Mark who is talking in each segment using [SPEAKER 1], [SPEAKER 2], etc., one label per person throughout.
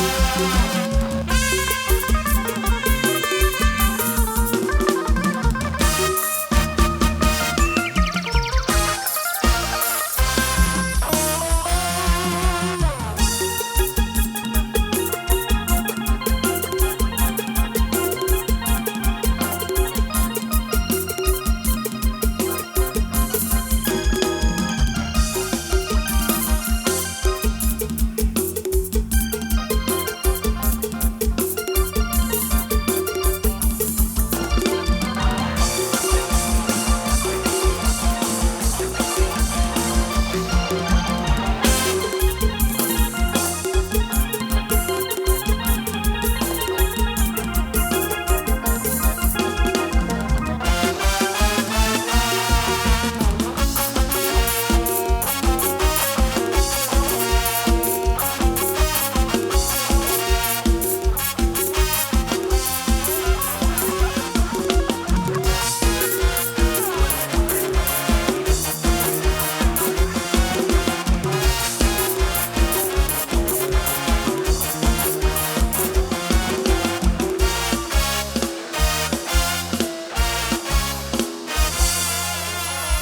[SPEAKER 1] Música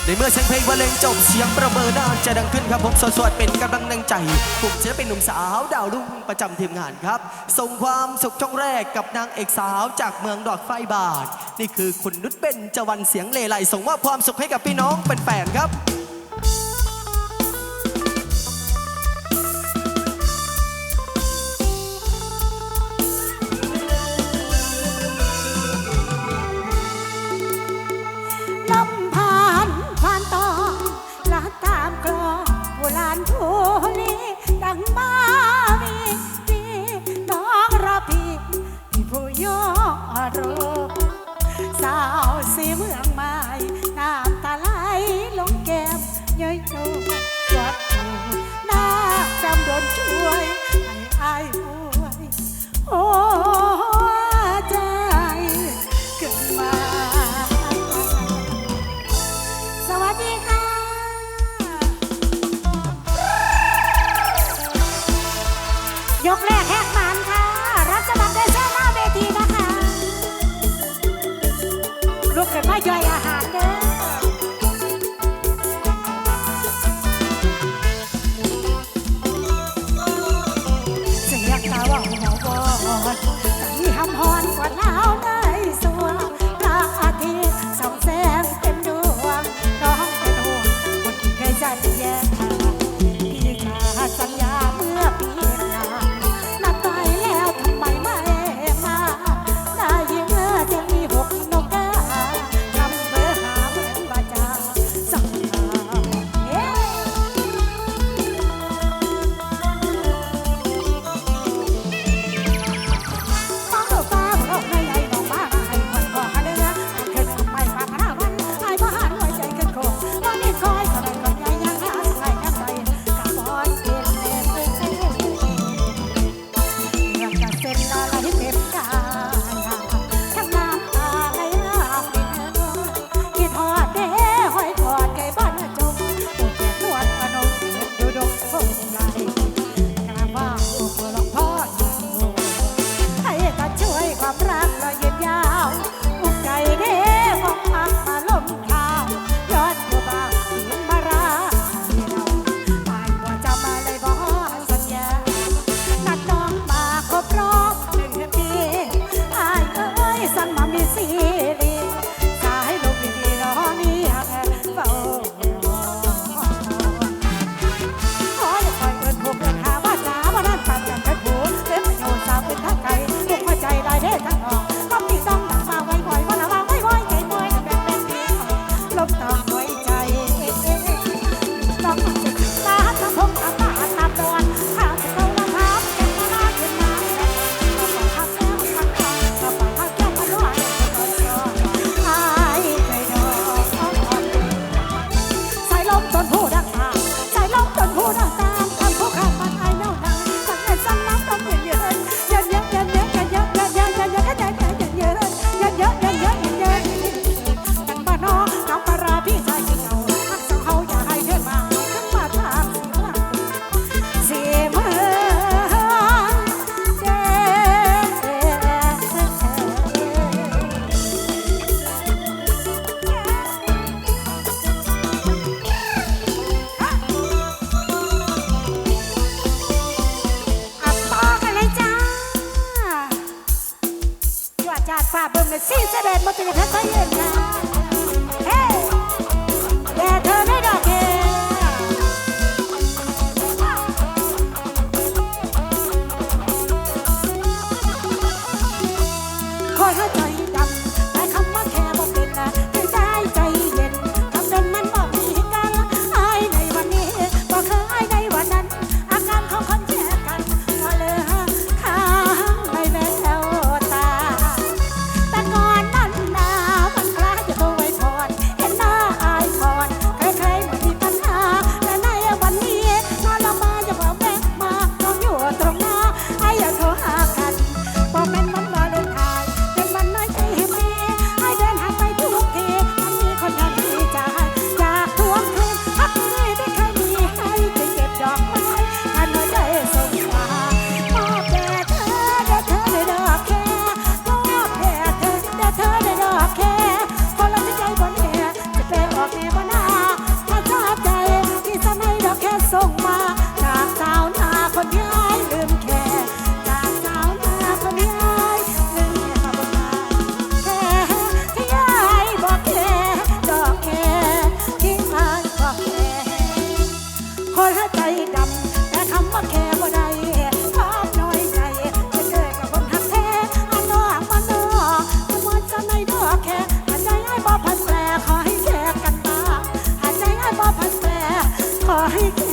[SPEAKER 1] ในเมื่อเสียงเพลงบรรเลงจบเสียงประเมินน่าจะดังขึ้นครับผมสวดๆเป็นกำลังแรงใจผมจะเป็นหนุ่มสาวดาวรุ่งประจำทีมงานครับ ส่งความสุขช่องแรกกับนางเอกสาวจากเมืองดอกไฟบาท นี่คือคุณนุชเป็นจวันเสียงเลไลส่งมอบความสุขให้กับพี่น้องเป็นแฟนครับ
[SPEAKER 2] ว่าหัววอนใจหำหอนกว่า season and motivate us heart.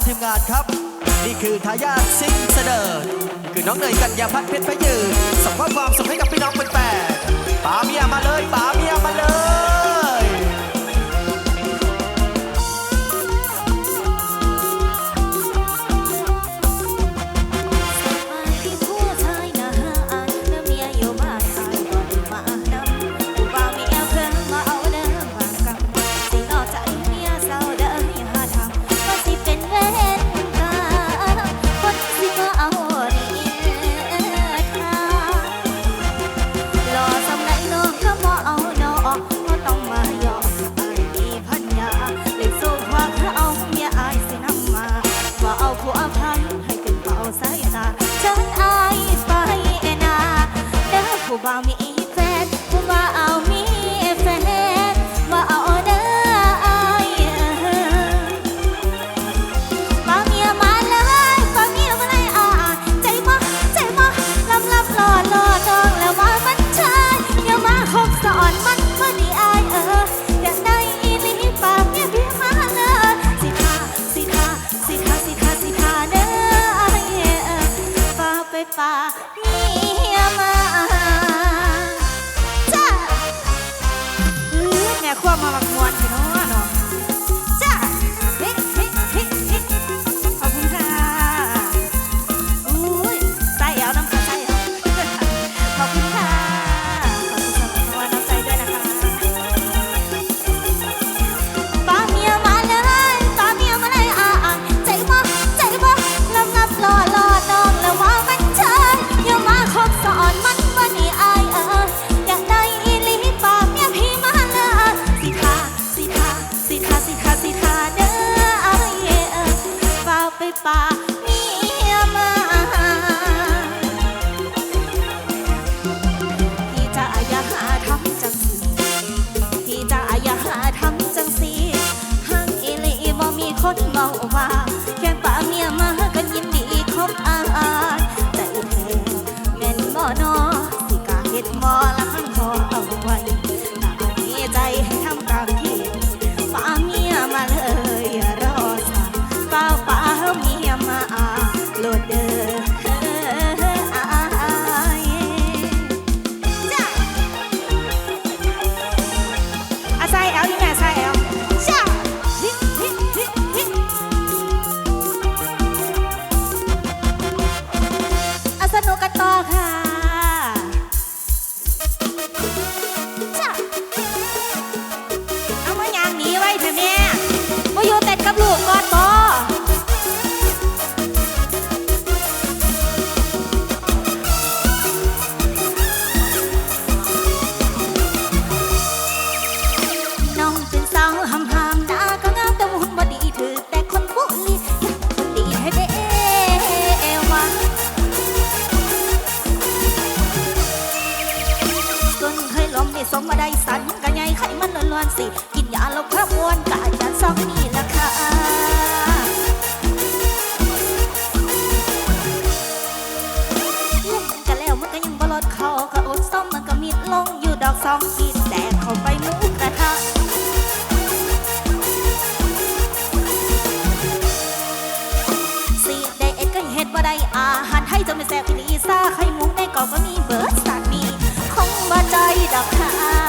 [SPEAKER 2] ำ
[SPEAKER 1] ทีมงานครับ นี่คือทายาทซิงเส
[SPEAKER 3] ดอร์คือน้องเนยกัญญาพัฒน์เพชรพยืนส่งข้อความส่งให้กับพี่น้องเป็นแปดปามียมาเลยปาเมีย
[SPEAKER 4] com a mala กอนบ่น้องเป็นสาวหำหำหน้าก็งามแต่ว่หุ่นบอดีถือแต่คนบุรีคนดีให้ได้
[SPEAKER 1] วมาค
[SPEAKER 4] นเคยล้มนี่สมมาได้
[SPEAKER 3] สันกันใหญ่ไขมันล้วนๆสิ ได้อาหารให้จะไม่แซ่บอีลีซ่าไข่มุกในกอบก็มีเบิร์ดสัตว์มีของบ่ได้ดอบค่ะ